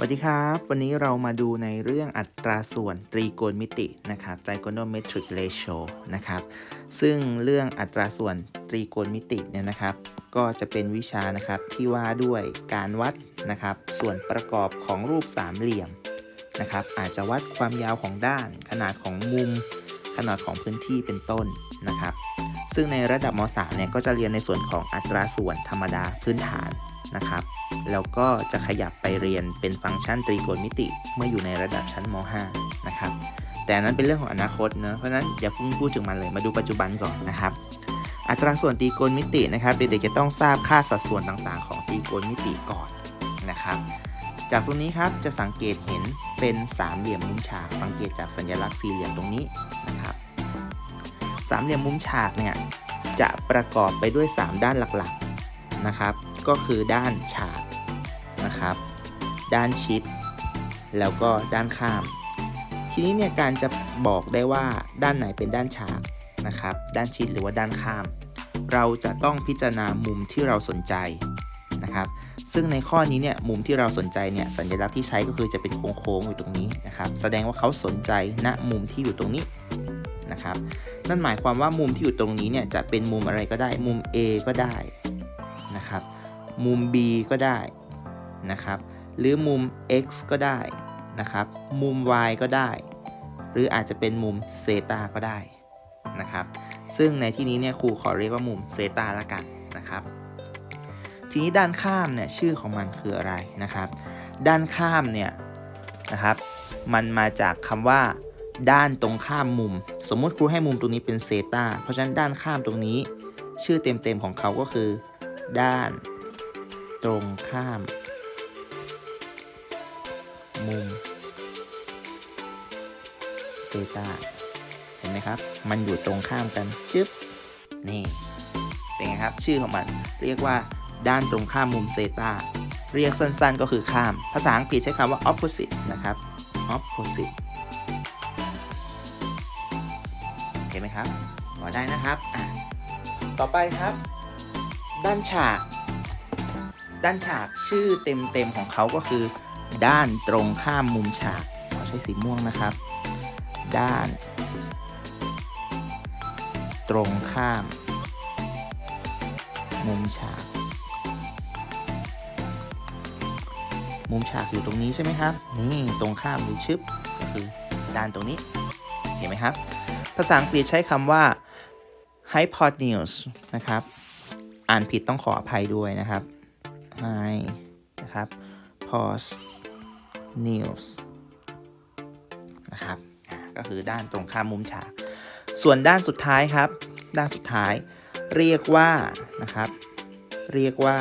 สวัสดีครับ วันนี้เรามาดูในเรื่องอัตราส่วนตรีโกณมิตินะครับ trigonometric ratio นะครับ ซึ่งเรื่องอัตราส่วนตรีโกณมิติเนี่ยนะครับ ก็จะเป็นวิชานะครับที่ว่าด้วยการวัดนะครับ ส่วนประกอบของรูปสามเหลี่ยมนะครับ อาจจะวัดความยาวของด้าน ขนาดของมุม ขนาดของพื้นที่เป็นต้นนะครับ ซึ่งในระดับม .3 เนี่ยก็จะเรียนในส่วนของอัตราส่วนธรรมดาพื้นฐาน นะครับ แล้วก็จะขยับไปเรียนเป็นฟังก์ชันตรีโกณมิติเมื่ออยู่ในระดับชั้นม .5 นะครับ แต่นั้นเป็นเรื่องของอนาคตเนะเพราะฉะนั้นอย่าเพิ่งพูดถึงมันเลย มาดูปัจจุบันก่อนนะครับ อัตราส่วนตรีโกณมิตินะครับ เด็กๆจะต้องทราบค่าสัดส่วนต่างๆ ของตรีโกณมิติก่อนนะครับ จากตรงนี้ครับจะสังเกตเห็นเป็นสามเหลี่ยมมุมฉาก สังเกตจากสัญลักษณ์สี่เหลี่ยมตรงนี้นะครับสามเหลี่ยมมุมฉากเนี่ยจะประกอบไปด้วย 3 ด้านหลักๆนะครับ ก็คือด้านฉากนะครับ ด้านชิด แล้วก็ด้านข้าม ทีนี้เนี่ยการจะบอกได้ว่าด้านไหนเป็นด้านฉากนะครับ ด้านชิดหรือว่าด้านข้าม เราจะต้องพิจารณามุมที่เราสนใจนะครับ ซึ่งในข้อนี้เนี่ยมุมที่เราสนใจเนี่ยสัญลักษณ์ที่ใช้ก็คือจะเป็นโค้งๆอยู่ตรงนี้นะครับ แสดงว่าเขาสนใจณมุมที่อยู่ตรงนี้นะครับ นั่นหมายความว่ามุมที่อยู่ตรงนี้เนี่ยจะเป็นมุมอะไรก็ได้ มุม A ก็ได้ มุม B ก็ได้นะครับ หรือมุม X ก็ได้นะครับ มุม Y ก็ได้ หรืออาจจะเป็นมุมเซตาก็ได้นะครับ ซึ่งในที่นี้เนี่ยครูขอเรียกว่ามุมเซตาละกันนะครับ ทีนี้ด้านข้ามเนี่ยชื่อของมันคืออะไรนะครับ ด้านข้ามเนี่ยนะครับ มันมาจากคำว่าด้านตรงข้ามมุม สมมุติครูให้มุมตรงนี้เป็นเซตาเพราะฉะนั้นด้านข้ามตรงนี้ ชื่อเต็มๆของเขาก็คือ ด้าน ตรงข้าม มุมเซตาเห็นไหมครับ มันอยู่ตรงข้ามกันจึ๊บนี่เป็นไงครับ ชื่อของมันเรียกว่าด้านตรงข้ามมุมเซตาเรียกสั้นๆก็คือข้าม ภาษาอังกฤษใช้คำว่า opposite นะครับ opposite เห็นไหมครับพอได้นะครับ ต่อไปครับ ด้านฉาก ด้านฉากชื่อเต็มๆของเขาก็คือ ด้านตรงข้ามมุมฉากขอใช้สีม่วงนะครับ ด้าน ตรงข้าม มุมฉาก มุมฉากอยู่ตรงนี้ใช่ไหมครับ นี่ตรงข้ามมือชึบก็คือด้านตรงนี้ เห็นไหมครับ ภาษาอังกฤษใช้คำว่า hypotenuse นะครับ อ่านผิดต้องขออภัยด้วยนะครับ hy นะครับ pos news นะครับก็คือด้านตรงข้ามมุมฉาก ส่วนด้านสุดท้ายครับ ด้านสุดท้ายเรียกว่านะครับ เรียกว่า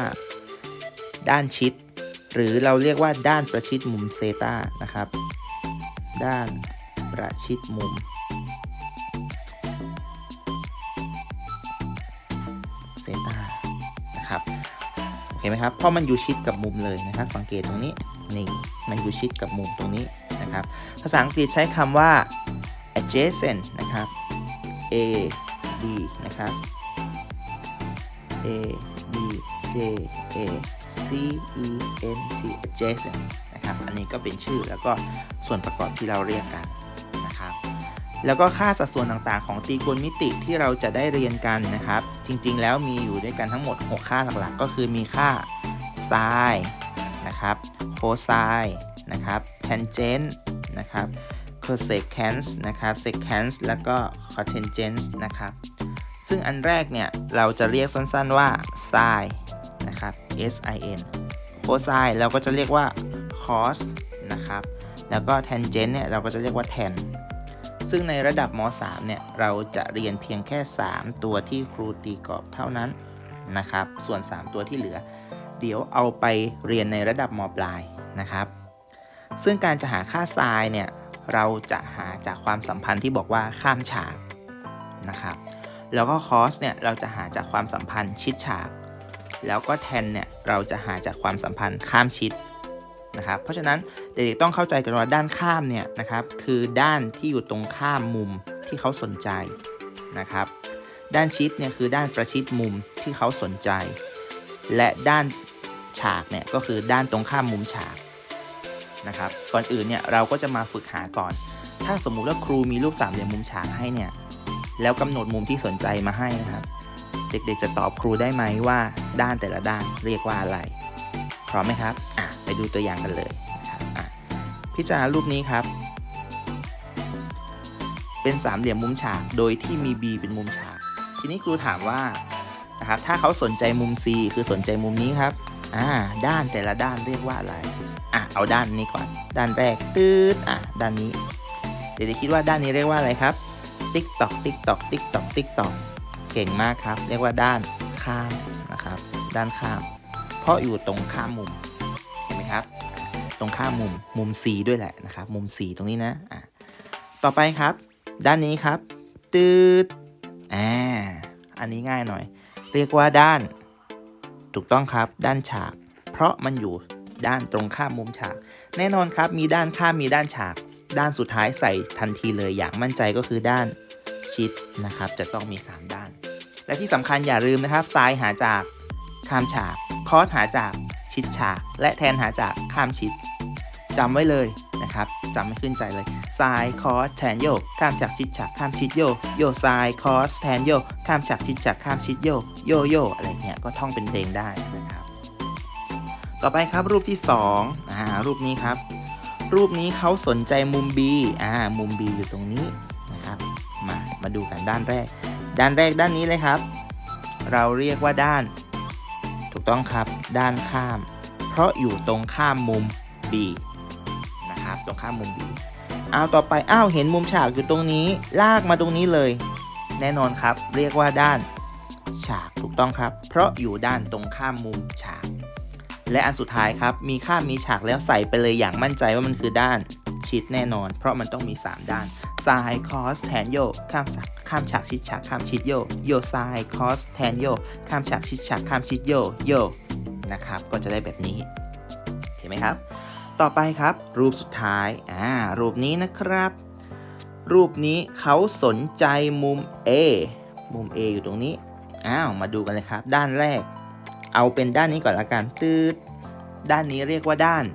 ด้านชิด หรือเราเรียกว่าด้านประชิดมุมเซตานะครับ ด้านประชิดมุมเซตานะครับ โอเคไหมครับเพราะมันอยู่ชิดกับมุมเลยนะครับ สังเกตตรงนี้นี่มันอยู่ชิดกับมุมตรงนี้นะครับ ภาษาอังกฤษใช้คำว่า adjacent นะครับ a d นะครับ a d j a c e n t adjacent นะครับ อันนี้ก็เป็นชื่อแล้วก็ส่วนประกอบที่เราเรียกกัน แล้วก็ค่าสัดส่วนต่างๆ ของตรีโกณมิติที่เราจะได้เรียนกันนะครับ จริงๆ แล้วมีอยู่ด้วยกันทั้งหมด 6 ค่าหลักๆ ก็คือมีค่า sin นะครับ cosine นะครับ tangent นะครับ cosecant นะครับ secant แล้วก็ cotangent นะครับ ซึ่งอันแรกเนี่ยเราจะเรียกสั้นๆว่า sin นะครับ sin cosine เราก็จะเรียกว่า cos นะครับ แล้วก็ tangent เนี่ยเราก็จะเรียกว่า tan ซึ่งในระดับม .3 เนี่ยเราจะเรียนเพียงแค่ 3 ตัวที่ครูตีกรอบเท่านั้นนะครับ ส่วน 3 ตัวที่เหลือ เดี๋ยวเอาไปเรียนในระดับมปลายนะครับ ซึ่งการจะหาค่าทรายเนี่ยเราจะหาจากความสัมพันธ์ที่บอกว่าข้ามฉากนะครับ แล้วก็คอสเนี่ยเราจะหาจากความสัมพันธ์ชิดฉาก แล้วก็แทนเนี่ยเราจะหาจากความสัมพันธ์ข้ามชิดนะครับ เพราะฉะนั้น เด็กๆต้องเข้าใจกันว่าด้านข้ามเนี่ยนะครับคือด้านที่อยู่ตรงข้ามมุมที่เขาสนใจนะครับ ด้านชิดเนี่ยคือด้านประชิดมุมที่เขาสนใจ และด้านฉากเนี่ยก็คือด้านตรงข้ามมุมฉากนะครับ ก่อนอื่นเนี่ยเราก็จะมาฝึกหาก่อน ถ้าสมมุติว่าครูมีรูปสามเหลี่ยมมุมฉากให้เนี่ยแล้วกำหนดมุมที่สนใจมาให้นะครับ เด็กๆจะตอบครูได้ไหมว่าด้านแต่ละด้านเรียกว่าอะไร พร้อมไหมครับ อะ ไปดูตัวอย่างกันเลย พิจารณารูปนี้ครับ เป็นสามเหลี่ยมมุมฉาก โดยที่มี B เป็นมุมฉาก ทีนี้ครูถามว่านะครับถ้าเขาสนใจมุม C คือสนใจมุมนี้ครับอ่าด้านแต่ละด้านเรียกว่าอะไรอะเอาด้านนี้ก่อน ด้านแรกตืดอะด้านนี้ เด็กๆคิดว่าด้านนี้เรียกว่าอะไรครับ ติ๊กตอกติ๊กตอกติ๊กตอกติ๊กตอกเก่งมากครับ เรียกว่าด้านข้ามนะครับ ด้านข้าม เพราะอยู่ตรงข้ามมุม ตรงข้ามมุมมุม C ด้วยแหละนะครับ มุม C ตรงนี้นะอะต่อไปครับ ด้านนี้ครับตืดอ่าอันนี้ง่ายหน่อย เรียกว่าด้าน ถูกต้องครับด้านฉาก เพราะมันอยู่ด้านตรงข้ามมุมฉาก แน่นอนครับมีด้านข้ามมีด้านฉาก ด้านสุดท้ายใส่ทันทีเลยอย่างมั่นใจก็คือด้านชิดนะครับ จะต้องมี 3 ด้าน และที่สำคัญอย่าลืมนะครับซ้ายหาจากข้ามฉาก คอสหาจาก ชิดฉาก และแทนหาจากข้ามชิดจำไว้เลยนะครับจำไม่ขึ้นใจเลยซ้ายคอสแทนโยกข้ามจากชิดฉากข้ามชิดโยโยซ้ายคอสแทนโยกข้ามจากชิดฉากข้ามชิดโยโยโยอะไรเงี้ยก็ท่องเป็นเพลงได้นะครับ ต่อไปครับรูปที่2อ่ารูปนี้ครับ รูปนี้เขาสนใจมุม B อ่ามุม B อยู่ตรงนี้นะครับมามาดูกันด้านแรก ด้านแรกด้านนี้เลยครับ เราเรียกว่าด้าน ต้องครับด้านข้าม เพราะอยู่ตรงข้ามมุม B นะครับ ตรงข้ามมุม B เอาต่อไปอ้าวเห็นมุมฉากอยู่ตรงนี้ ลากมาตรงนี้เลย แน่นอนครับ เรียกว่าด้านฉากถูกต้องครับ เพราะอยู่ด้านตรงข้ามมุมฉาก และอันสุดท้ายครับ มีข้ามมีฉากแล้วใส่ไปเลยอย่างมั่นใจว่ามันคือด้านชิดแน่นอน เพราะมันต้องมี 3 ด้าน ซ้ายคอสแทนโยกข้ามฉากข้ามฉากชิดฉากข้ามชิดโยโยซ้ายคอสแทนโยกข้ามฉากชิดฉากข้ามชิดโยโยนะครับก็จะได้แบบนี้เห็นไหมครับ ต่อไปครับ รูปสุดท้ายอ่ารูปนี้นะครับ รูปนี้เขาสนใจมุม A มุม A อยู่ตรงนี้อ้าวมาดูกันเลยครับ ด้านแรก เอาเป็นด้านนี้ก่อนละกันตืดด้านนี้เรียกว่าด้าน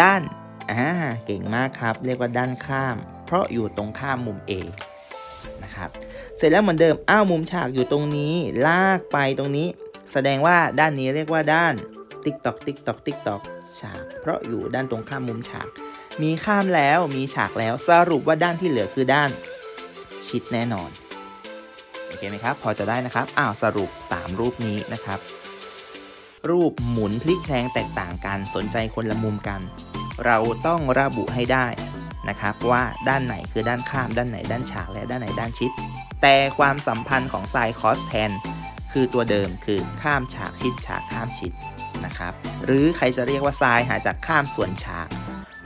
ด้านอ่าเก่งมากครับ เรียกว่าด้านข้าม เพราะอยู่ตรงข้ามมุม A นะครับเสร็จแล้วเหมือนเดิมอ้าวมุมฉากอยู่ตรงนี้ ลากไปตรงนี้ แสดงว่าด้านนี้เรียกว่าด้านติ๊กตอกติ๊กตอกติ๊กตอกฉาก เพราะอยู่ด้านตรงข้ามมุมฉาก มีข้ามแล้วมีฉากแล้วสรุปว่าด้านที่เหลือคือด้าน ชิดแน่นอนโอเคไหมครับ พอจะได้นะครับอ้าวสรุป 3 รูปนี้นะครับ รูปหมุนพลิกแพลงแตกต่างกันสนใจคนละมุมกัน เราต้องระบุให้ได้ นะครับว่าด้านไหนคือด้านข้ามด้านไหนด้านฉากและด้านไหนด้านชิด แต่ความสัมพันธ์ของไซคอสแทนคือตัวเดิมคือข้ามฉากชิดฉากข้ามชิดนะครับหรือใครจะเรียกว่าไซหาจากข้ามส่วนฉาก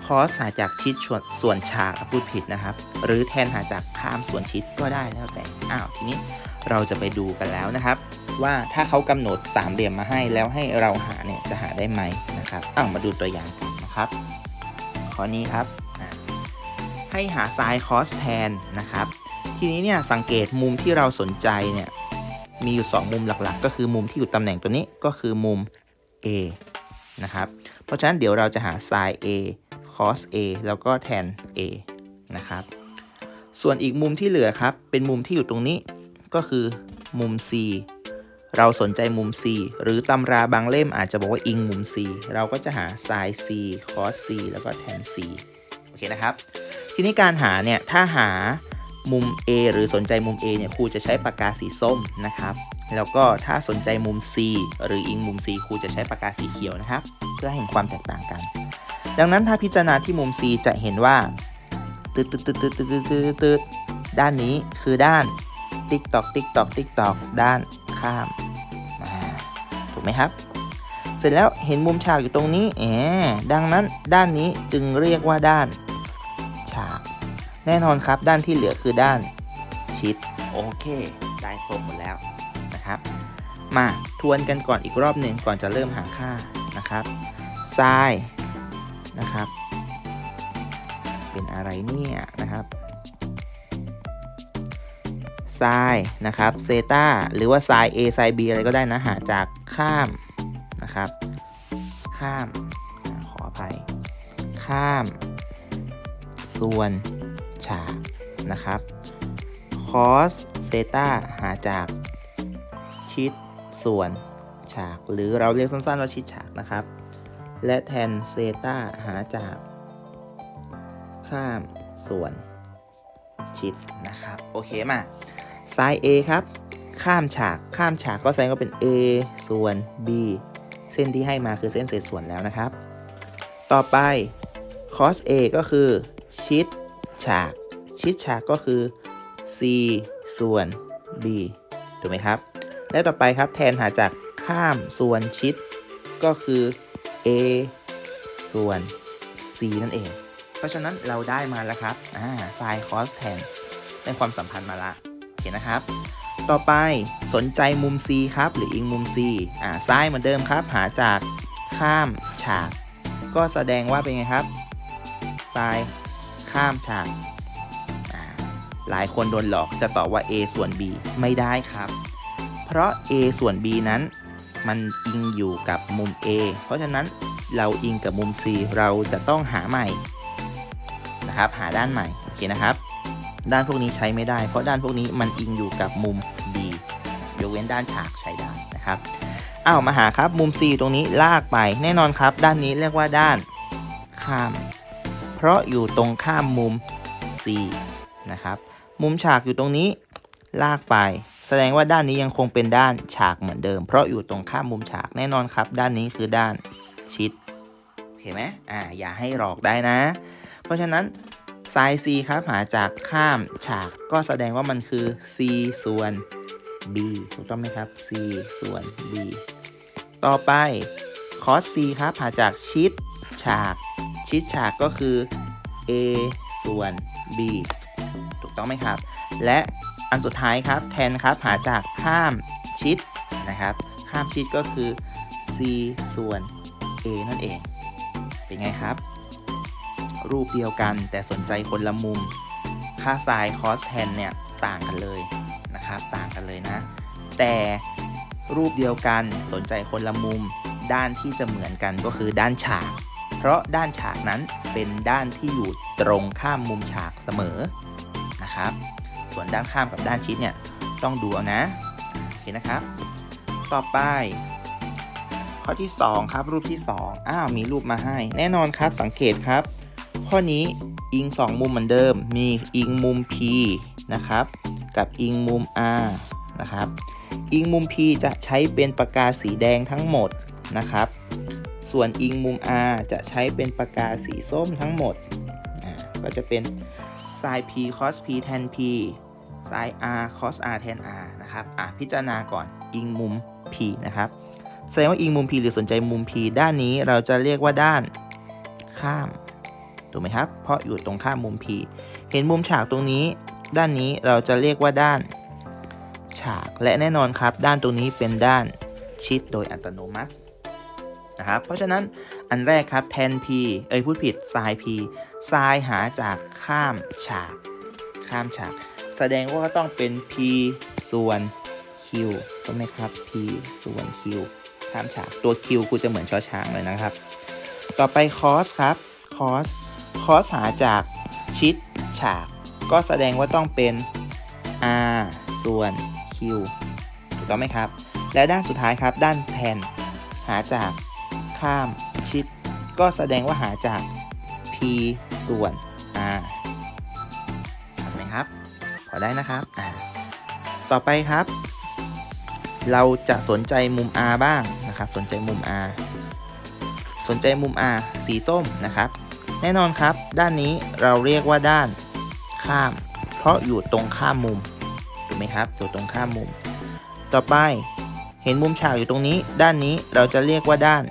คอสหาจากชิดส่วนส่วนฉากพูดผิดนะครับ หรือแทนหาจากข้ามส่วนชิดก็ได้แล้วแต่อ้าวทีนี้เราจะไปดูกันแล้วนะครับ ว่าถ้าเขากำหนดสามเหลี่ยมมาให้แล้วให้เราหาเนี่ยจะหาได้ไหมนะครับอ้าวมาดูตัวอย่างกันนะครับข้อนี้ครับ ให้หาไซน์คอสแทนนะครับ ทีนี้เนี่ยสังเกตมุมที่เราสนใจเนี่ยมีอยู่ 2 มุมหลักๆ ก็คือมุมที่อยู่ตำแหน่งตัวนี้ก็คือมุม A นะครับ เพราะฉะนั้นเดี๋ยวเราจะหา sin A cos A แล้วก็แทน A นะครับ ส่วนอีกมุมที่เหลือครับ เป็นมุมที่อยู่ตรงนี้ก็คือมุม C เราสนใจมุม C หรือตำราบางเล่มอาจจะบอกว่าอิงมุม C เราก็จะหา sin C cos C แล้วก็ tan C คนะครับ ทีนี้การหาเนี่ยถ้าหามุม A หรือสนใจมุม A เนี่ยครูจะใช้ปากกาสีส้มนะครับ แล้วก็ถ้าสนใจมุม C หรืออิงมุม C ครูจะใช้ปากกาสีเขียวนะครับ เพื่อเห็นความแตกต่างกัน ดังนั้นถ้าพิจารณาที่มุม C จะเห็นว่าตึ๊ดตึ๊ดตึ๊ดตึ๊ดตึ๊ดตึ๊ดตึ๊ดด้านนี้คือด้านติ๊กตอกติ๊กตอกติ๊กตอกด้านข้ามถูกไหมครับ เสร็จแล้วเห็นมุมฉากอยู่ตรงนี้แหมดังนั้นด้านนี้จึงเรียกว่าด้าน ฉาก แน่นอนครับด้านที่เหลือคือด้านชิด โอเค ได้ครบหมดแล้วนะครับ มาทวนกันก่อนอีกรอบหนึ่งก่อนจะเริ่มหาค่านะครับทรายนะครับ เป็นอะไรเนี่ยนะครับไซนะครับเซตาหรือว่าไซ A ไซ B อะไรก็ได้นะ หาจากข้ามนะครับ ข้ามขออภัย ข้าม ส่วนฉากนะครับ cos เซตาหาจากชิดส่วนฉาก หรือเราเรียกสั้นๆว่าชิดฉากนะครับ และแทนเซตาหาจากข้ามส่วนชิดนะครับ โอเคมา sin A ครับ ข้ามฉากข้ามฉากก็แสดงว่าเป็น A ส่วน B เส้นที่ให้มาคือเส้นเศษส่วนแล้วนะครับ ต่อไป cos A ก็คือ ชิดฉาก ชิดฉากก็คือ C ส่วน B ถูกไหมครับ และต่อไปครับแทนหาจากข้ามส่วนชิด ก็คือ A ส่วน C นั่นเอง เพราะฉะนั้นเราได้มาแล้วครับอ่า sin cos tan ได้ความสัมพันธ์มาละโอเคนะครับ ต่อไปสนใจมุม C ครับ หรืออิงมุม C อ่าซ้ายเหมือนเดิมครับ หาจากข้ามฉาก ก็แสดงว่าเป็นไงครับซ้าย ข้ามฉากหลายคนโดนหลอกจะตอบว่า A ส่วน B ไม่ได้ครับ เพราะ A ส่วน B นั้นมันอิงอยู่กับมุม A เพราะฉะนั้นเราอิงกับมุม C เราจะต้องหาใหม่นะครับ หาด้านใหม่โอเคนะครับ ด้านพวกนี้ใช้ไม่ได้ เพราะด้านพวกนี้มันอิงอยู่กับมุม B ยกเว้นด้านฉากใช้ได้นะครับอ้าวมาหาครับมุม C ตรงนี้ลากไปแน่นอนครับ ด้านนี้เรียกว่าด้านข้าม ราะอยู่ตรงข้ามมุม C นะครับ มุมฉากอยู่ตรงนี้ลากไป แสดงว่าด้านนี้ยังคงเป็นด้านฉากเหมือนเดิม เพราะอยู่ตรงข้ามมุมฉากแน่นอนครับ ด้านนี้คือด้านชิดโอเคไหมอ่าอย่าให้หลอกได้นะ เพราะฉะนั้น sin c ครับหาจากข้ามฉากก็แสดงว่ามันคือ c ส่วน b ถูกต้องไหมครับ c ส่วน b ต่อไป cos c ครับหาจากชิดฉาก ชิดฉากก็คือ a ส่วน b ถูกต้องไหมครับ และอันสุดท้ายครับแทนครับหาจากข้ามชิดนะครับ ข้ามชิดก็คือ c ส่วน a นั่นเอง เป็นไงครับ รูปเดียวกันแต่สนใจคนละมุม ค่า sin cos tan เนี่ยต่างกันเลยนะครับ ต่างกันเลยนะ แต่รูปเดียวกันสนใจคนละมุม ด้านที่จะเหมือนกันก็คือด้านฉาก เพราะด้านฉากนั้นเป็นด้านที่อยู่ตรงข้ามมุมฉากเสมอนะครับ ส่วนด้านข้ามกับด้านชิดเนี่ยต้องดูเอานะโอเคนะครับ ต่อไป ข้อที่ 2 ครับรูปที่ 2อ้าวมีรูปมาให้ แน่นอนครับสังเกตครับ ข้อนี้อิง 2 มุมเหมือนเดิม มีอิงมุม P นะครับ กับอิงมุม R นะครับ อิงมุม P จะใช้เป็นปากกาสีแดงทั้งหมดนะครับ ส่วนอิงมุม R จะใช้เป็นปากกาสีส้มทั้งหมด ก็จะเป็น sin P cos P tan P sin R cos R tan R นะครับอะพิจารณาก่อนอิงมุม P นะครับ แสดงว่าอิงมุม P หรือสนใจมุม P ด้านนี้เราจะเรียกว่าด้านข้าม ถูกไหมครับ เพราะอยู่ตรงข้ามมุม P เห็นมุมฉากตรงนี้ ด้านนี้เราจะเรียกว่าด้านฉาก และแน่นอนครับ ด้านตรงนี้เป็นด้านชิดโดยอัตโนมัติ นะครับ เพราะฉะนั้นอันแรกครับ tan p เอ้ยพูดผิด sin p sin หาจากข้ามฉาก ข้ามฉาก แสดงว่าต้องเป็น p ส่วน q ถูกไหมครับ p ส่วน q ข้ามฉาก ตัว q กูจะเหมือนชอช้างเลยนะครับ ต่อไป cos ครับ cos cos หาจากชิดฉาก ก็แสดงว่าต้องเป็น r ส่วน q ถูกต้องไหมครับ และด้านสุดท้ายครับด้านแทนหาจาก ข้ามชิด ก็แสดงว่าหาจาก p ส่วน r ทันไหมครับ พอได้นะครับต่อไปครับ เราจะสนใจมุม r บ้างนะครับ สนใจมุม r สนใจมุม R สีส้มนะครับ แน่นอนครับ ด้านนี้เราเรียกว่าด้านข้าม เพราะอยู่ตรงข้ามมุมถูกไหมครับอยู่ตรงข้ามมุม ต่อไปเห็นมุมฉากอยู่ตรงนี้ ด้านนี้เราจะเรียกว่าด้าน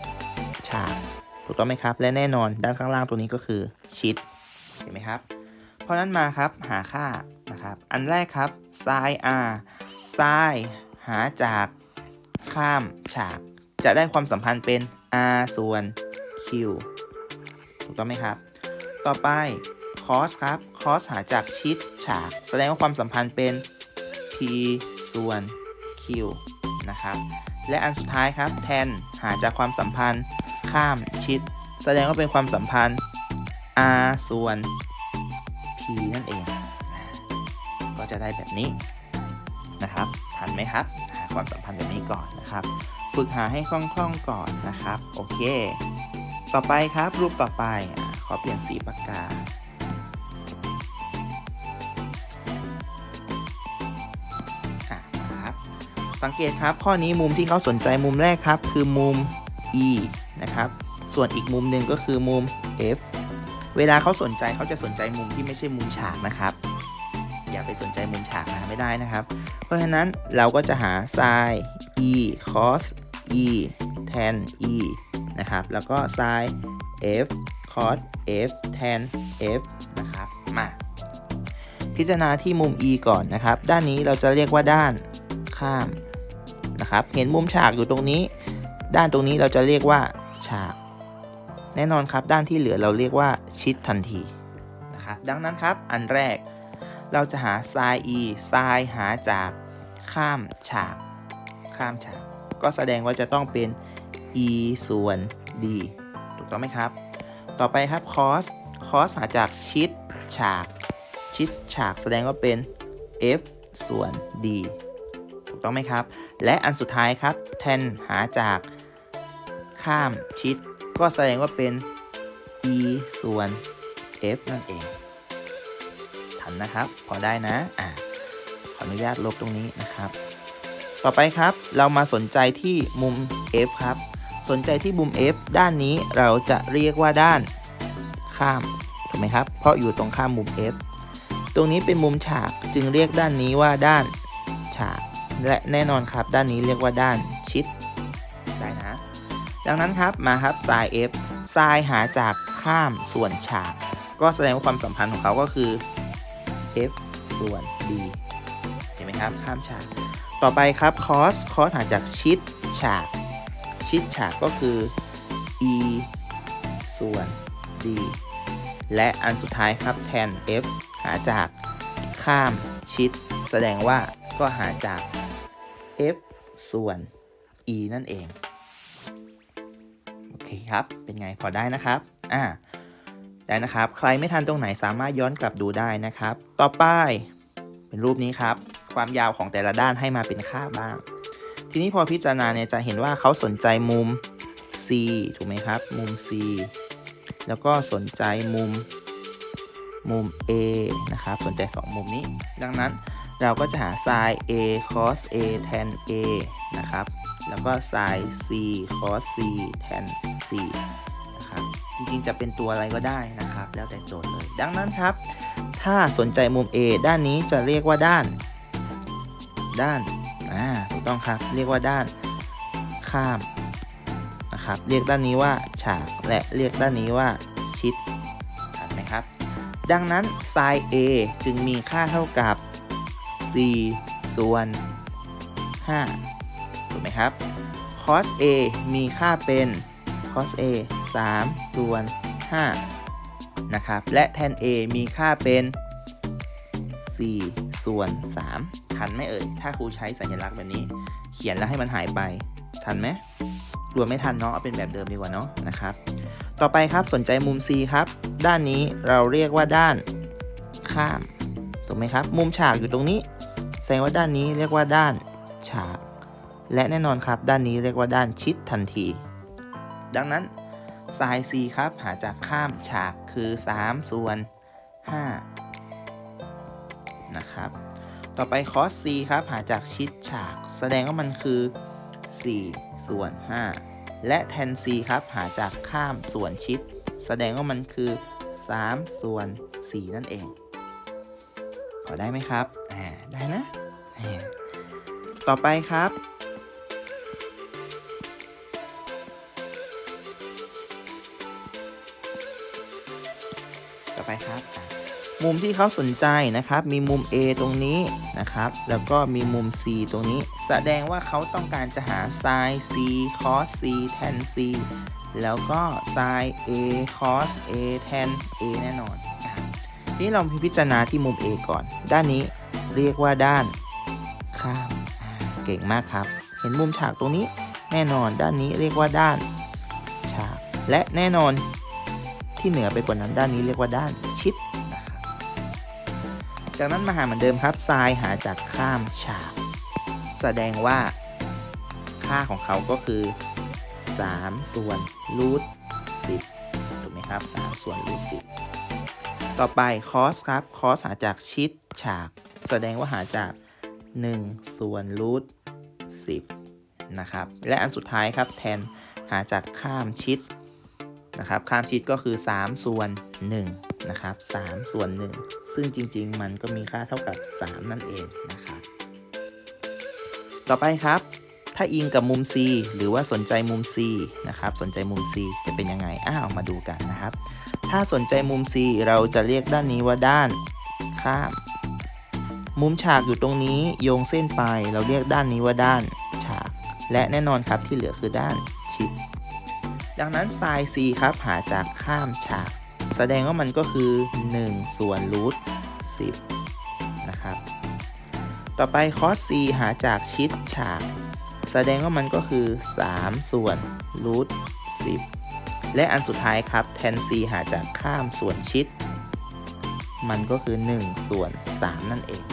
ถูกต้องไหมครับ และแน่นอนด้านข้างล่างตรงนี้ก็คือชิดเห็นไหมครับ เพราะนั้นมาครับหาค่านะครับ อันแรกครับ sin r sin หาจากข้ามฉาก จะได้ความสัมพันธ์เป็น r ส่วน q ถูกต้องไหมครับ ต่อไป cos ครับ cos หาจากชิดฉาก แสดงว่าความสัมพันธ์เป็น p ส่วน q นะครับ และอันสุดท้ายครับ tan หาจากความสัมพันธ์ ข้ามชิด แสดงว่าเป็นความสัมพันธ์ r ส่วน p นั่นเอง ก็จะได้แบบนี้นะครับ ทันไหมครับ หาความสัมพันธ์แบบนี้ก่อนนะครับ ฝึกหาให้คล่องๆก่อนนะครับ โอเค ต่อไปครับรูปต่อไป ขอเปลี่ยนสีปากกาครับสังเกตครับ ข้อนี้มุมที่เขาสนใจมุมแรกครับ คือมุม E นะครับ ส่วนอีกมุมหนึ่งก็คือมุม F เวลาเขาสนใจเขาจะสนใจมุมที่ไม่ใช่มุมฉากนะครับ อย่าไปสนใจมุมฉากนะไม่ได้นะครับ เพราะฉะนั้นเราก็จะหา sin e cos e tan e นะครับ แล้วก็ sin f cos f tan f นะครับ มา พิจารณาที่มุม e ก่อนนะครับ ด้านนี้เราจะเรียกว่าด้านข้ามนะครับ เห็นมุมฉากอยู่ตรงนี้ ด้านตรงนี้เราจะเรียกว่า ฉาก แน่นอนครับด้านที่เหลือเราเรียกว่าชิดทันทีนะครับดังนั้นครับอันแรกเราจะหา sin e sin หาจากข้ามฉาก ข้ามฉาก ก็แสดงว่าจะต้องเป็น e ส่วน d ถูกต้องไหมครับ ต่อไปครับ cos cos หาจากชิดฉาก ชิดฉากแสดงว่าเป็น f ส่วน d ถูกต้องไหมครับ และอันสุดท้ายครับ tan หาจาก ข้ามชิด ก็แสดงว่าเป็น e ส่วน f นั่นเองทันนะครับ พอได้นะอะขออนุญาตลบตรงนี้นะครับ ต่อไปครับเรามาสนใจที่มุม F ครับ สนใจที่มุม F ด้านนี้เราจะเรียกว่าด้านข้ามถูกไหมครับ เพราะอยู่ตรงข้ามมุม F ตรงนี้เป็นมุมฉากจึงเรียกด้านนี้ว่าด้านฉาก และแน่นอนครับ ด้านนี้เรียกว่าด้าน ดังนั้นครับมาครับ sin f sin หาจากข้ามส่วนฉาก ก็แสดงว่าความสัมพันธ์ของเขาก็คือ f ส่วน d เห็นไหมครับข้ามฉาก ต่อไปครับ cos cos หาจากชิดฉาก ชิดฉากก็คือ e ส่วน d และอันสุดท้ายครับ tan f หาจากข้ามชิด แสดงว่าก็หาจาก f ส่วน e นั่นเอง เคครับ เป็นไงพอได้นะครับ อ่า ได้นะครับ ใครไม่ทันตรงไหนสามารถย้อนกลับดูได้นะครับ ต่อไป เป็นรูปนี้ครับ ความยาวของแต่ละด้านให้มาเป็นค่าบ้าง ทีนี้พอพิจารณาเนี่ยจะเห็นว่าเขาสนใจมุม C ถูกไหมครับ มุม C แล้วก็สนใจมุม มุม A นะครับ สนใจ 2 มุมนี้ ดังนั้นเราก็จะหา sin A cos A tan A นะครับ แล้วก็ sin C cos C tan C นะครับจริงๆจะเป็นตัวอะไรก็ได้นะครับ แล้วแต่โจทย์เลย ดังนั้นครับ ถ้าสนใจมุม A ด้านนี้จะเรียกว่าด้าน ด้านอ่าถูกต้องครับ เรียกว่าด้านข้ามนะครับ เรียกด้านนี้ว่าฉากและเรียกด้านนี้ว่าชิดถูกไหมครับ ดังนั้น sin A จึงมีค่าเท่ากับ 4 ส่วน 5 ถูกไหมครับ cos A มีค่าเป็น cos A 3 ส่วน 5 นะครับ และ tan A มีค่าเป็น 4 ส่วน 3 ทันไหมเอ่ย ถ้าครูใช้สัญลักษณ์แบบนี้ เขียนแล้วให้มันหายไป ทันไหมรวมไม่ทันเนาะ เอาเป็นแบบเดิมดีกว่าเนาะนะครับ ต่อไปครับสนใจมุม C ครับ ด้านนี้เราเรียกว่าด้านข้าม ถูกไหมครับ มุมฉากอยู่ตรงนี้ แสดงว่าด้านนี้เรียกว่าด้านฉาก และแน่นอนครับ ด้านนี้เรียกว่าด้านชิดทันที ดังนั้น sin c ครับหาจากข้ามฉากคือ 3 ส่วน 5 นะครับ ต่อไป cos c ครับหาจากชิดฉาก แสดงว่ามันคือ 4 ส่วน 5 และ tan c ครับหาจากข้ามส่วนชิด แสดงว่ามันคือ 3 ส่วน 4 นั่นเอง พอได้ไหมครับอ่าได้นะ ต่อไปครับ มุมที่เขาสนใจนะครับ มีมุม A ตรงนี้นะครับ แล้วก็มีมุม C ตรงนี้ แสดงว่าเขาต้องการจะหา sin C cos C tan C แล้วก็ sin A cos A tan A แน่นอนอะทีนี้เราพิจารณาที่มุม A ก่อน ด้านนี้เรียกว่าด้านข้ามอ่าเก่งมากครับ เห็นมุมฉากตรงนี้แน่นอนด้านนี้เรียกว่าด้านฉาก และแน่นอนที่เหนือไปกว่านั้นด้านนี้เรียกว่าด้าน จากนั้นมาหาเหมือนเดิมครับ sin หาจากข้ามฉาก แสดงว่า ค่าของเขาก็คือ 3 ส่วนรูท10ถูกไหมครับ 3 ส่วนรูท10ต่อไป cos ครับ cos หาจากชิดฉาก แสดงว่าหาจาก 1 ส่วนรูท10นะครับ และอันสุดท้ายครับแทนหาจากข้ามชิด นะครับข้ามชิดก็คือ 3 ส่วน1นะครับ3ส่วน 1 ซึ่งจริง ๆ มันก็มีค่าเท่ากับ 3 นั่นเองนะครับต่อไปครับ ถ้าอิงกับมุม C หรือว่าสนใจมุม C นะครับสนใจมุม C จะเป็นยังไงอ้าวมาดูกันนะครับ ถ้าสนใจมุม C เราจะเรียกด้านนี้ว่าด้านข้าม มุมฉากอยู่ตรงนี้โยงเส้นไป เราเรียกด้านนี้ว่าด้านฉาก และแน่นอนครับที่เหลือคือด้านชิด ดังนั้น sin c ครับหาจากข้ามฉาก แสดงว่ามันก็คือ 1 ส่วนรูท10 นะครับ ต่อไป cos c หาจากชิดฉาก แสดงว่ามันก็คือ 3 ส่วนรูท10 และอันสุดท้ายครับ tan c หาจากข้ามส่วนชิด มันก็คือ 1 ส่วน 3 นั่นเอง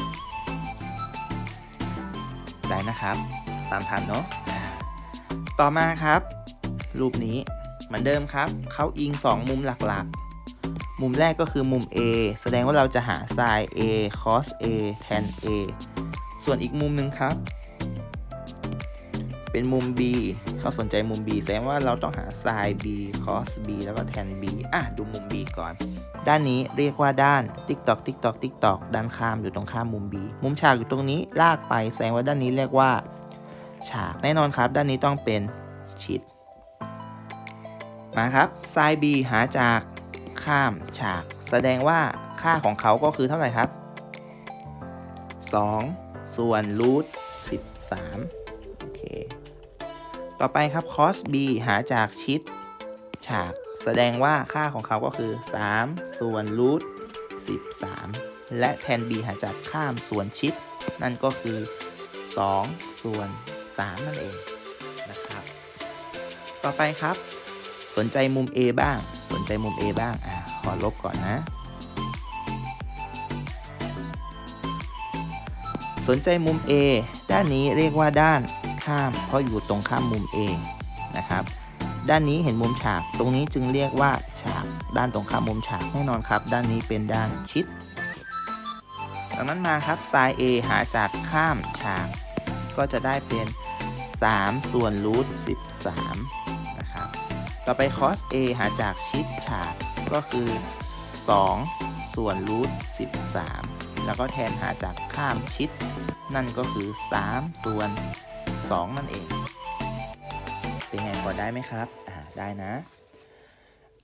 ได้นะครับ ตามทันเนาะต่อมาครับ รูปนี้ เหมือนเดิมครับ เขาอิง 2 มุมหลักๆ มุมแรกก็คือมุม A แสดงว่าเราจะหา sin A cos A tan A ส่วนอีกมุมหนึ่งครับ เป็นมุม B เขาสนใจมุม B แสดงว่าเราต้องหา sin B cos B แล้วก็ tan B อะ ดูมุม B ก่อน ด้านนี้เรียกว่าด้านติ๊กตอกติ๊กตอกติ๊กตอกด้านข้ามอยู่ตรงข้ามมุม B มุมฉากอยู่ตรงนี้ลากไป แสดงว่าด้านนี้เรียกว่า ฉาก แน่นอนครับ ด้านนี้ต้องเป็นชิด มาครับ sin b หาจากข้ามฉาก แสดงว่าค่าของเขาก็คือเท่าไหร่ครับ 2 ส่วนรูท13 โอเค ต่อไปครับ cos b หาจากชิดฉาก แสดงว่าค่าของเขาก็คือ 3 ส่วนรูท13 และ tan b หาจากข้ามส่วนชิด นั่นก็คือ 2 ส่วน 3 นั่นเองนะครับ ต่อไปครับ สนใจมุม A บ้าง สนใจมุม A บ้าง อ่าขอลบก่อนนะ สนใจมุม A ด้านนี้เรียกว่าด้านข้าม เพราะอยู่ตรงข้ามมุม A นะครับ ด้านนี้เห็นมุมฉาก ตรงนี้จึงเรียกว่าฉาก ด้านตรงข้ามมุมฉากแน่นอนครับ ด้านนี้เป็นด้านชิดดังนั้นมาครับ sin A หาจากข้ามฉาก ก็จะได้เป็น 3 ส่วนรูท13 ต่อไป cos A หาจากชิดฉากก็คือ 2 ส่วนรูท13 แล้วก็แทนหาจากข้ามชิด นั่นก็คือ 3 ส่วน 2 นั่นเอง เป็นไงพอได้ไหมครับ อ่า ได้นะ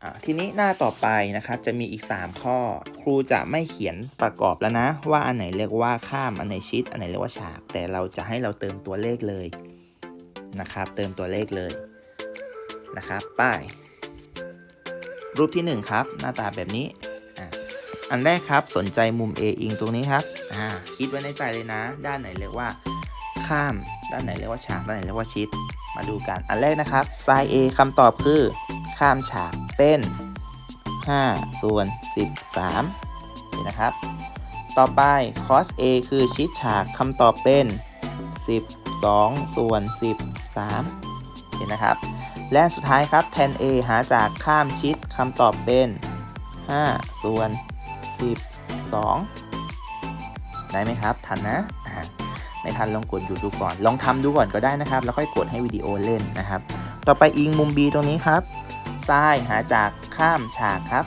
อ่าทีนี้หน้าต่อไปนะครับจะมีอีก 3 ข้อ ครูจะไม่เขียนประกอบแล้วนะ ว่าอันไหนเรียกว่าข้ามอันไหนชิด อันไหนเรียกว่าฉาก แต่เราจะให้เราเติมตัวเลขเลยนะครับ เติมตัวเลขเลย นะครับ ป้าย รูปที่ 1 ครับ หน้าตาแบบนี้ อันแรกครับสนใจมุม A อิงตรงนี้ครับคิดไว้ในใจเลยนะ ด้านไหนเรียกว่าข้าม ด้านไหนเรียกว่าฉาก ด้านไหนเรียกว่าชิด มาดูกัน อันแรกนะครับ sin A คำตอบคือ ข้ามฉากเป็น5ส่วน13นี่นะครับ ต่อไป cos A คือชิดฉากคำตอบเป็น 12 ส่วน 13 เห็นนะครับ และสุดท้ายครับ tan A หาจากข้ามชิดคำตอบเป็น 5 ส่วน 12 ได้ไหมครับ ทันนะไม่ทันลองกดหยุดดูก่อน ลองทำดูก่อนก็ได้นะครับ แล้วค่อยกดให้วิดีโอเล่นนะครับ ต่อไปอิงมุม B ตรงนี้ครับ sin หาจากข้ามฉากครับ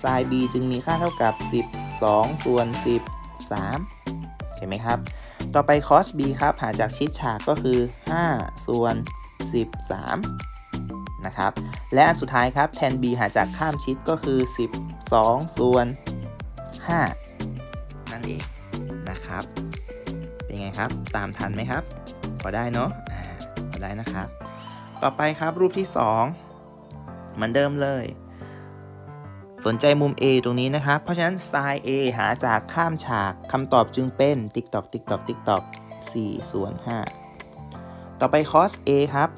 sin b จึงมีค่าเท่ากับ 12 ส่วน 13 เห็นไหมครับ ต่อไป cos b ครับ หาจากชิดฉากก็คือ 5 ส่วน 13 นะครับ และอันสุดท้ายครับ tan b หาจากข้ามชิดก็คือ 12 ส่วน 5 นั่นเองนะครับ เป็นไงครับ ตามทันไหมครับ พอได้เนาะพอได้นะครับ ต่อไปครับรูปที่ 2 เหมือนเดิมเลยสนใจมุม A ตรงนี้นะครับ เพราะฉะนั้น sin A หาจากข้ามฉาก คำตอบจึงเป็น ติ๊กตอกติ๊กตอกติ๊กตอก4ส่วน5 ต่อไป cos A ครับ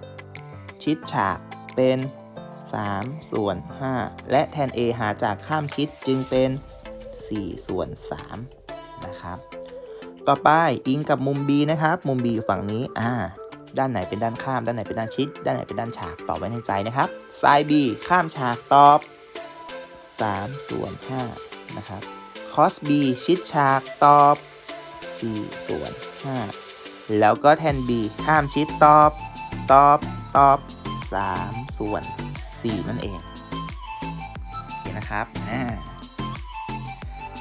ชิดฉากเป็น 3 ส่วน 5 และแทน a หาจากข้ามชิดจึงเป็น 4 ส่วน 3 นะครับ ต่อไปอิงกับมุม b นะครับ มุม b อยู่ฝั่งนี้อ่าด้านไหนเป็นด้านข้าม ด้านไหนเป็นด้านชิด ด้านไหนเป็นด้านฉาก ตอบไว้ในใจนะครับ sin b ข้ามฉากตอบ 3 ส่วน 5 นะครับ cos b ชิดฉากตอบ 4 ส่วน 5 แล้วก็แทน b ข้ามชิดตอบ ตอบ ตอบ 3 ส่วน 4 นั่นเองโอเคนะครับอ่า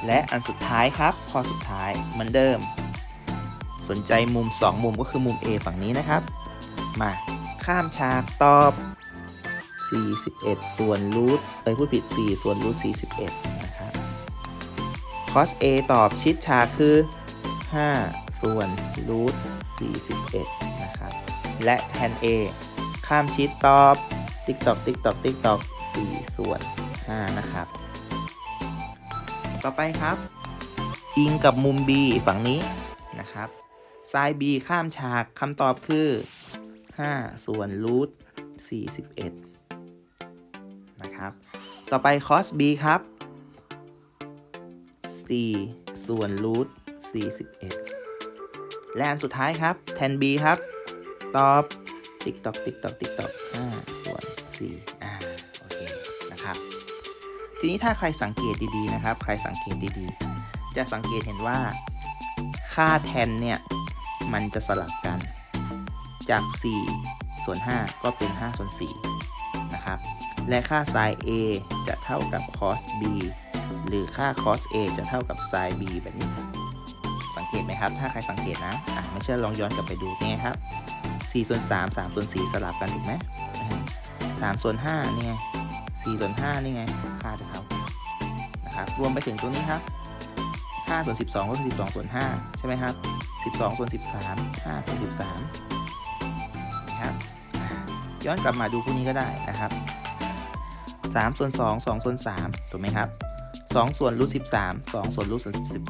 และอันสุดท้ายครับ ข้อสุดท้ายเหมือนเดิม สนใจมุม 2 มุมก็คือมุม A ฝั่งนี้นะครับ มาข้ามฉากตอบ 41 ส่วนรูทเอ้ยพูดผิด 4 ส่วนรูท41 นะครับ cos A ตอบชิดฉากคือ 5 ส่วนรูท 41 นะครับ และแทน A ข้ามชิดตอบ ติ๊กตอกติ๊กตอกติ๊กตอก4ส่วน 5 นะครับ ต่อไปครับ อิงกับมุม B ฝั่งนี้นะครับซ้าย B ข้ามฉากคำตอบคือ 5 ส่วนรูท41 นะครับ ต่อไป cos B ครับ 4 ส่วนรูท41 และอันสุดท้ายครับแทน B ครับ ตอบ ติ๊กตอกติ๊กตอกติ๊กตอก5ส่วน4อ่าโอเคนะครับ ทีนี้ถ้าใครสังเกตดีๆนะครับ ใครสังเกตดีๆ จะสังเกตเห็นว่าค่าแทนเนี่ย มันจะสลับกันจาก 4 ส่วน 5 ก็เป็น 5 ส่วน 4 นะครับ และค่า sin A จะเท่ากับ cos B หรือค่า cos A จะเท่ากับ sin B แบบนี้ ตไหมครับ ถ้าใครสังเกตนะอะไม่เชื่อลองย้อนกลับไปดูนี่ครับ4ส่วน3 3ส่วน4สลับกันถูกไหมอ่า3ส่วน5นี่ไง4ส่วน5นี่ไงค่าจะเท่ากันนะครับรวมไปถึงตัวนี้ครับ5ส่วน12ก็คือ12ส่วน5ใช่ไหมครับ 12ส่วน13 5ส่วน13นะครับย้อนกลับมาดูพวกนี้ก็ได้นะครับ3ส่วน2 2ส่วน3ถูกไหมครับ2ส่วนรูท13 2ส่วนรูท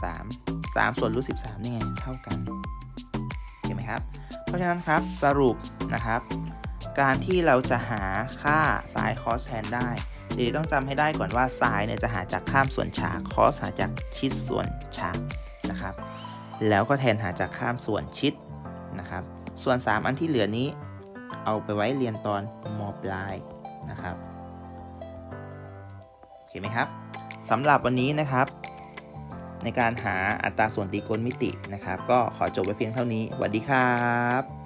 13 3 ส่วนรูท13นี่ไงเท่ากันเห็นไหมครับ เพราะฉะนั้นครับสรุปนะครับ การที่เราจะหาค่าสายคอสแทนได้เดี๋ยวต้องจำให้ได้ก่อนว่าสายเนี่ยจะหาจากข้ามส่วนฉากคอสหาจากชิดส่วนฉากนะครับ แล้วก็แทนหาจากข้ามส่วนชิดนะครับ ส่วน 3 อันที่เหลือนี้ เอาไปไว้เรียนตอนมปลายนะครับโอเคไหมครับสำหรับวันนี้นะครับ ในการหาอัตราส่วนตรีโกณมิตินะครับ ก็ขอจบไว้เพียงเท่านี้สวัสดีครับ